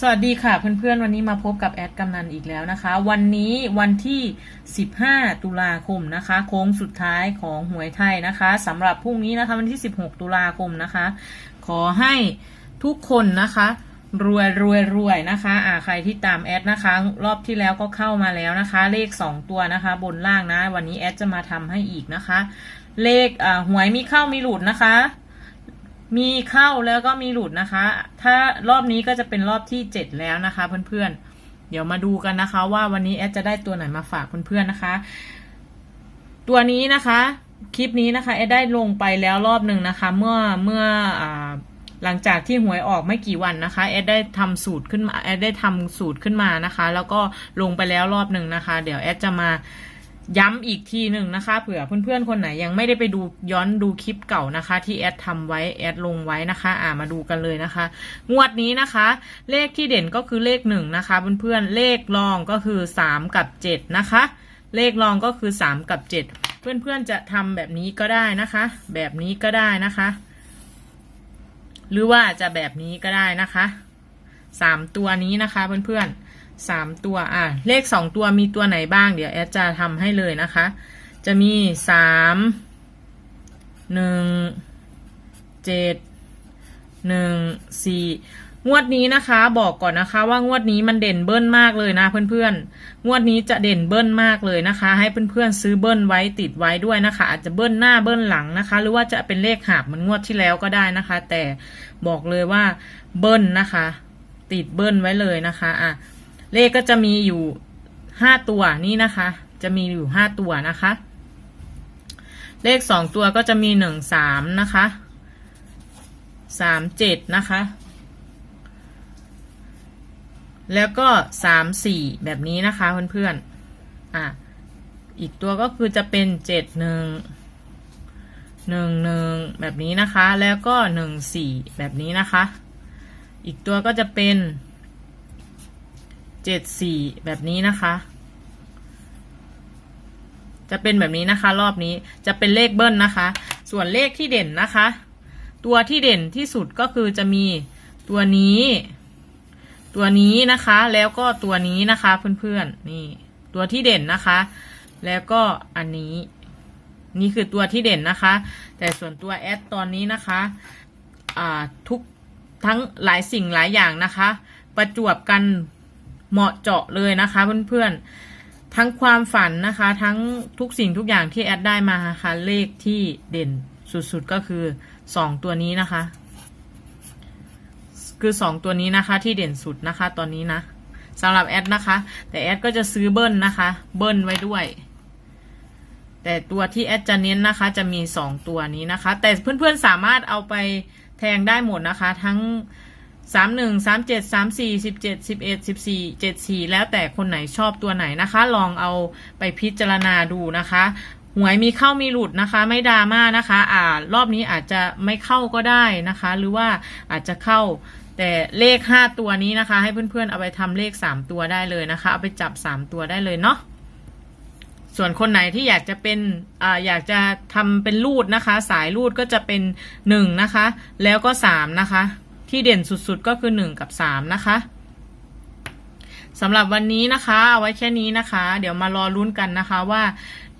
สวัสดีค่ะเพื่อนๆ วันนี้มาพบกับแอดกำนันอีกแล้วนะคะ วันนี้วันที่ 15 ตุลาคมนะคะ โค้งสุดท้ายของหวยไทยนะคะสำหรับพรุ่งนี้นะคะวันที่ 16 ตุลาคมนะคะ ขอให้ทุกคนนะคะ รวยรวยรวยนะคะอ่าใครที่ตามแอดนะคะ รอบที่แล้วก็เข้ามาแล้วนะคะ เลข 2 ตัวนะคะ บนล่างนะ วันนี้แอดจะมาทำให้อีกนะคะ เลขอ่าหวยมีเข้ามีหลุดนะคะ มีเข้าแล้วก็มีหลุดนะคะ ถ้ารอบนี้ก็จะเป็นรอบที่เจ็ดแล้วนะคะเพื่อนๆ เดี๋ยวมาดูกันนะคะ ว่าวันนี้แอดจะได้ตัวไหนมาฝากเพื่อนๆนะคะ ตัวนี้นะคะ คลิปนี้นะคะแอดได้ลงไปแล้วรอบหนึ่งนะคะ เมื่อเมื่ออหลังจากที่หวยออกไม่กี่วันนะคะแอดได้ทำสูตรขึ้นมาแอดได้ทำสูตรขึ้นมานะคะ แล้วก็ลงไปแล้วรอบหนึ่งนะคะ เดี๋ยวแอดจะมา ย้ำอีกทีหนึ่งนะคะ เผื่อเพื่อนๆคนไหนยังไม่ได้ไปดูย้อนดูคลิปเก่านะคะ ที่แอดทำไว้แอดลงไว้นะคะ อ่ามาดูกันเลยนะคะ งวดนี้นะคะ เลขที่เด่นก็คือเลขหนึ่งนะคะ เพื่อนๆเลขรองก็คือสามกับเจ็ดนะคะ เลขรองก็คือสามกับเจ็ดเพื่อนๆจะทำแบบนี้ก็ได้นะคะ แบบนี้ก็ได้นะคะ หรือว่าจะแบบนี้ก็ได้นะคะสามตัวนี้นะคะเพื่อนๆ สามตัวอะเลขสองตัวมีตัวไหนบ้าง เดี๋ยวแอดจะทำให้เลยนะคะ จะมีสามหนึ่งเจ็ดหนึ่งสี่งวดนี้นะคะบอกก่อนนะคะว่างวดนี้มันเด่นเบิ้ลมากเลยนะเพื่อนๆ งวดนี้จะเด่นเบิ้ลมากเลยนะคะ ให้เพื่อนๆซื้อเบิ้ลไว้ติดไว้ด้วยนะคะ อาจจะเบิ้ลหน้าเบิ้ลหลังนะคะ หรือว่าจะเป็นเลขหาบเหมือนงวดที่แล้วก็ได้นะคะ แต่บอกเลยว่าเบิ้ลนะคะ ติดเบิ้ลไว้เลยนะคะอะ เลขก็จะมีอยู่ห้าตัวนี่นะคะ จะมีอยู่ห้าตัวนะคะ เลขสองตัวก็จะมีหนึ่งสามนะคะสามเจ็ดนะคะ แล้วก็สามสี่แบบนี้นะคะเพื่อนๆอะอีกตัวก็คือจะเป็นเจ็ดหนึ่งหนึ่งหนึ่งแบบนี้นะคะ แล้วก็หนึ่งสี่แบบนี้นะคะ อีกตัวก็จะเป็น เจ็ดสี่แบบนี้นะคะ จะเป็นแบบนี้นะคะ รอบนี้จะเป็นเลขเบิ้ลนะคะ ส่วนเลขที่เด่นนะคะ ตัวที่เด่นที่สุดก็คือจะมีตัวนี้ ตัวนี้นะคะ แล้วก็ตัวนี้นะคะ เพื่อนๆ นี่ ตัวที่เด่นนะคะ แล้วก็อันนี้ นี่คือตัวที่เด่นนะคะ แต่ส่วนตัวแอดตอนนี้นะคะอ่าทุกทั้งหลายสิ่งหลายอย่างนะคะ ประจวบกัน เหมาะเจาะเลยนะคะเพื่อนๆ ทั้งความฝันนะคะ ทั้งทุกสิ่งทุกอย่างที่แอดได้มาค่ะ เลขที่เด่นสุดๆก็คือสองตัวนี้นะคะ คือสองตัวนี้นะคะที่เด่นสุดนะคะ ตอนนี้นะสำหรับแอดนะคะ แต่แอดก็จะซื้อเบิ้ลนะคะ เบิ้ลไว้ด้วย แต่ตัวที่แอดจะเน้นนะคะ จะมีสองตัวนี้นะคะ แต่เพื่อนๆสามารถเอาไปแทงได้หมดนะคะ ทั้ง สามหนึ่งสามเจ็ดสามสี่สิบเจ็ดสิบเอ็ดสิบสี่เจ็ดสี่แล้วแต่คนไหนชอบตัวไหนนะคะ ลองเอาไปพิจารณาดูนะคะหวยมีเข้ามีหลุดนะคะ ไม่ดราม่านะคะ อ่ารอบนี้อาจจะไม่เข้าก็ได้นะคะ หรือว่าอาจจะเข้าแต่เลขห้าตัวนี้นะคะ ให้เพื่อนๆเอาไปทำเลขสามตัวได้เลยนะคะ เอาไปจับสามตัวได้เลยเนาะส่วนคนไหนที่อยากจะเป็นอ่าอยากจะทำเป็นรูดนะคะ สายรูดก็จะเป็นหนึ่งนะคะ แล้วก็สามนะคะ ที่เด่นสุดๆก็คือหนึ่งกับสามนะคะสำหรับวันนี้นะคะเอาไว้แค่นี้นะคะ เดี๋ยวมารอลุ้นกันนะคะว่า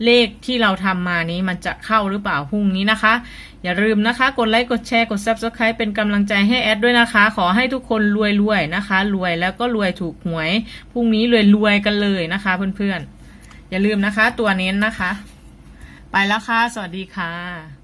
เลขที่เราทำมานี้มันจะเข้าหรือเปล่าพรุ่งนี้นะคะ อย่าลืมนะคะ กดไลค์กดแชร์กด subscribe เป็นกำลังใจให้แอดด้วยนะคะ ขอให้ทุกคนรวยๆนะคะ รวยแล้วก็รวยถูกหวยพรุ่งนี้รวยๆกันเลยนะคะ เพื่อนๆอย่าลืมนะคะ ตัวเน้นนะคะ ไปแล้วค่ะ สวัสดีค่ะ